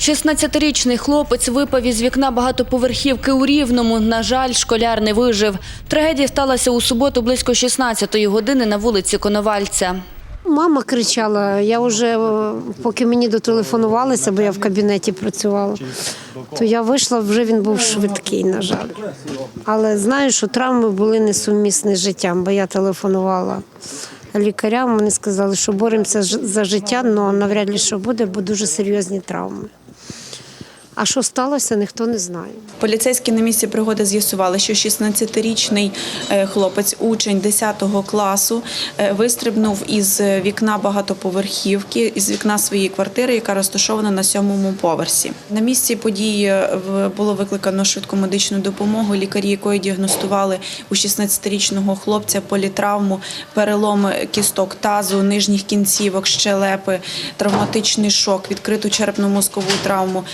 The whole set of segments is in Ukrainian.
16-річний хлопець випав із вікна багатоповерхівки у Рівному. На жаль, школяр не вижив. Трагедія сталася у суботу близько 16-ї години на вулиці Коновальця. Мама кричала, я вже, е, поки мені дотелефонувалися, бо я в кабінеті працювала, то я вийшла, вже він був швидкий, на жаль. Але знаю, що травми були несумісні з життям, бо я телефонувала лікарям, вони сказали, що боремося за життя, але навряд ли що буде, бо дуже серйозні травми. А що сталося, ніхто не знає. Поліцейські на місці пригоди з'ясували, що 16-річний е, хлопець, учень 10 класу, е, вистрибнув із вікна багатоповерхівки, із вікна своєї квартири, яка розташована на сьомому поверсі. На місці події е, було викликано швидку медичну допомогу, лікарі якої діагностували у 16-річного хлопця політравму, перелом кісток тазу, нижніх кінцівок, щелепи, травматичний шок, відкриту черепно-мозкову травму.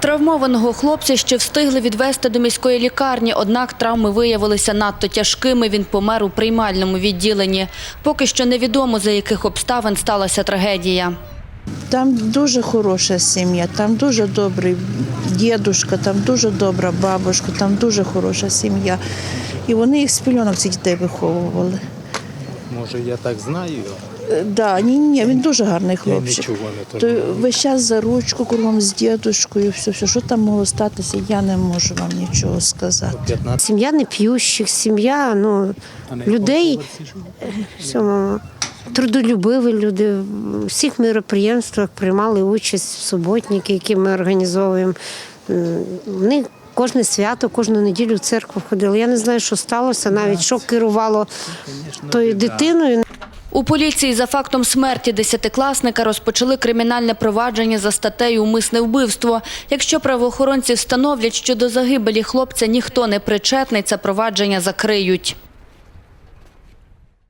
Травмованого хлопця ще встигли відвезти до міської лікарні, однак травми виявилися надто тяжкими. Він помер у приймальному відділенні. Поки що невідомо, за яких обставин сталася трагедія. Там дуже хороша сім'я, там дуже добрий дідушка, там дуже добра бабушка, там дуже хороша сім'я. І вони їх з пільонок цих дітей виховували. Може, я так знаю його? Е, Да, ні, ні, він дуже гарний Я хлопчик. нічого не То весь час за ручку кругом з дідушкою, все, все, що там могло статися, я не можу вам нічого сказати. 15 Сім'я не п'ющих, сім'я ну, людей, мама, трудолюбиві люди. В всіх мероприємствах приймали участь в суботники, які ми організовуємо. М, Вони кожне свято, кожну неділю в церкву ходили. Я не знаю, що сталося, навіть що керувало тою дитиною. У поліції за фактом смерті десятикласника розпочали кримінальне провадження за статтею «Умисне вбивство». Якщо правоохоронці встановлять, що до загибелі хлопця ніхто не причетний, це провадження закриють.